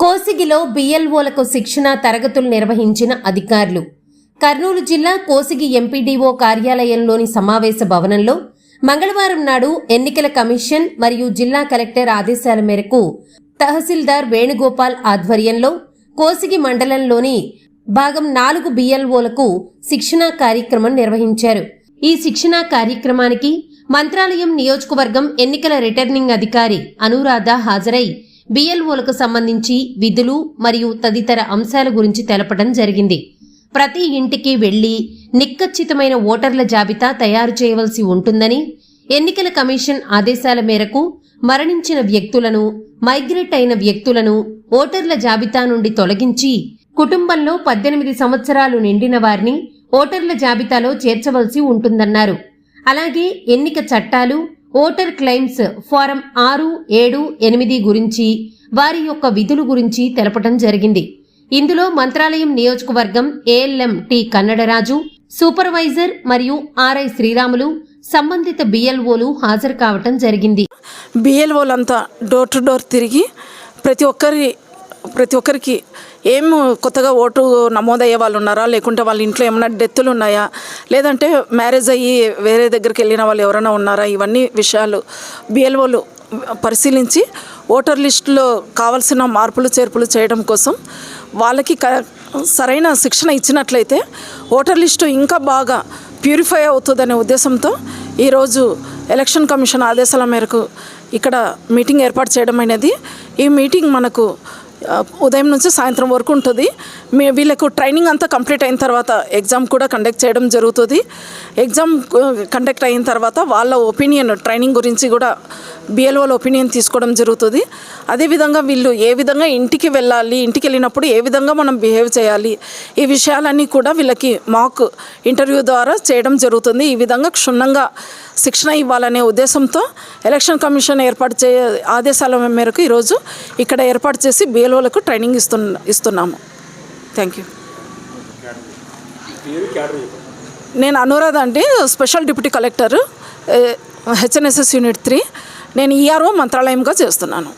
కోసిగిలో బిఎల్ఓలకు శిక్షణ తరగతులు నిర్వహించిన అధికారులు. కర్నూలు జిల్లా కోసిగి ఎంపీడీఓ కార్యాలయంలోని సమావేశ భవనంలో మంగళవారం నాడు ఎన్నికల కమిషన్ మరియు జిల్లా కలెక్టర్ ఆదేశాల మేరకు తహసీల్దార్ వేణుగోపాల్ ఆధ్వర్యంలో కోసిగి మండలంలోని భాగం నాలుగు బిఎల్ఓలకు శిక్షణా కార్యక్రమం నిర్వహించారు. ఈ శిక్షణా కార్యక్రమానికి మంత్రాలయం నియోజకవర్గం ఎన్నికల రిటర్నింగ్ అధికారి అనురాధ హాజరై బిఎల్ఓలకు సంబంధించి విధులు మరియు తదితర అంశాల గురించి తెలపడం జరిగింది. ప్రతి ఇంటికి వెళ్ళి నిక్కచ్చితమైన ఓటర్ల జాబితా తయారు చేయవలసి ఉంటుందని ఎన్నికల కమిషన్ ఆదేశాల మేరకు మరణించిన వ్యక్తులను మైగ్రేట్ అయిన వ్యక్తులను ఓటర్ల జాబితా నుండి తొలగించి కుటుంబంలో పద్దెనిమిది సంవత్సరాలు నిండిన వారిని ఓటర్ల జాబితాలో చేర్చవలసి ఉంటుందన్నారు. అలాగే ఎన్నిక చట్టాలు ఓటర్ క్లెయిమ్స్ ఫారం ఆరు ఏడు ఎనిమిది గురించి వారి యొక్క విధులు గురించి తెలపడం జరిగింది. ఇందులో మంత్రాలయం నియోజకవర్గం ఏఎల్ఎం టి కన్నడరాజు సూపర్వైజర్ మరియు ఆర్ఐ శ్రీరాములు సంబంధిత బిఎల్ఓలు హాజరు కావటం జరిగింది. బిఎల్ఓలంతా డోర్ టు డోర్ తిరిగి ప్రతి ఒక్కరి ప్రతి ఒక్కరికి ఏం కొత్తగా ఓటు నమోదయ్యే వాళ్ళు ఉన్నారా? లేకుంటే వాళ్ళ ఇంట్లో ఏమైనా డెత్తులు ఉన్నాయా? లేదంటే మ్యారేజ్ అయ్యి వేరే దగ్గరికి వెళ్ళిన వాళ్ళు ఎవరైనా ఉన్నారా? ఇవన్నీ విషయాలు బిఎల్ఓలు పరిశీలించి ఓటర్ లిస్టులో కావాల్సిన మార్పులు చేర్పులు చేయడం కోసం వాళ్ళకి క సరైన శిక్షణ ఇచ్చినట్లయితే ఓటర్ లిస్టు ఇంకా బాగా ప్యూరిఫై అవుతుందనే ఉద్దేశంతో ఈరోజు ఎలక్షన్ కమిషన్ ఆదేశాల మేరకు ఇక్కడ మీటింగ్ ఏర్పాటు చేయడం అనేది ఈ మీటింగ్ మనకు ఉదయం నుంచి సాయంత్రం వరకు ఉంటుంది. మీ వీళ్ళకు ట్రైనింగ్ అంతా కంప్లీట్ అయిన తర్వాత ఎగ్జామ్ కూడా కండక్ట్ చేయడం జరుగుతుంది. ఎగ్జామ్ కండక్ట్ అయిన తర్వాత వాళ్ళ ఒపీనియన్ ట్రైనింగ్ గురించి కూడా బిఎల్ఓల ఒపీనియన్ తీసుకోవడం జరుగుతుంది. అదేవిధంగా వీళ్ళు ఏ విధంగా ఇంటికి వెళ్ళాలి ఇంటికి వెళ్ళినప్పుడు ఏ విధంగా మనం బిహేవ్ చేయాలి ఈ విషయాలన్నీ కూడా వీళ్ళకి మాక్ ఇంటర్వ్యూ ద్వారా చేయడం జరుగుతుంది. ఈ విధంగా క్షుణ్ణంగా శిక్షణ ఇవ్వాలనే ఉద్దేశంతో ఎలక్షన్ కమిషన్ ఏర్పాటు చే ఆదేశాల మేరకు ఈరోజు ఇక్కడ ఏర్పాటు చేసి బిఎల్ఓలకు ట్రైనింగ్ ఇస్తున్న ఇస్తున్నాము. థ్యాంక్ యూ నేను అనురాధ అండి special deputy collector HNSS unit three నేను ఈఆర్ఓ మంత్రాలయంగా చేస్తున్నాను.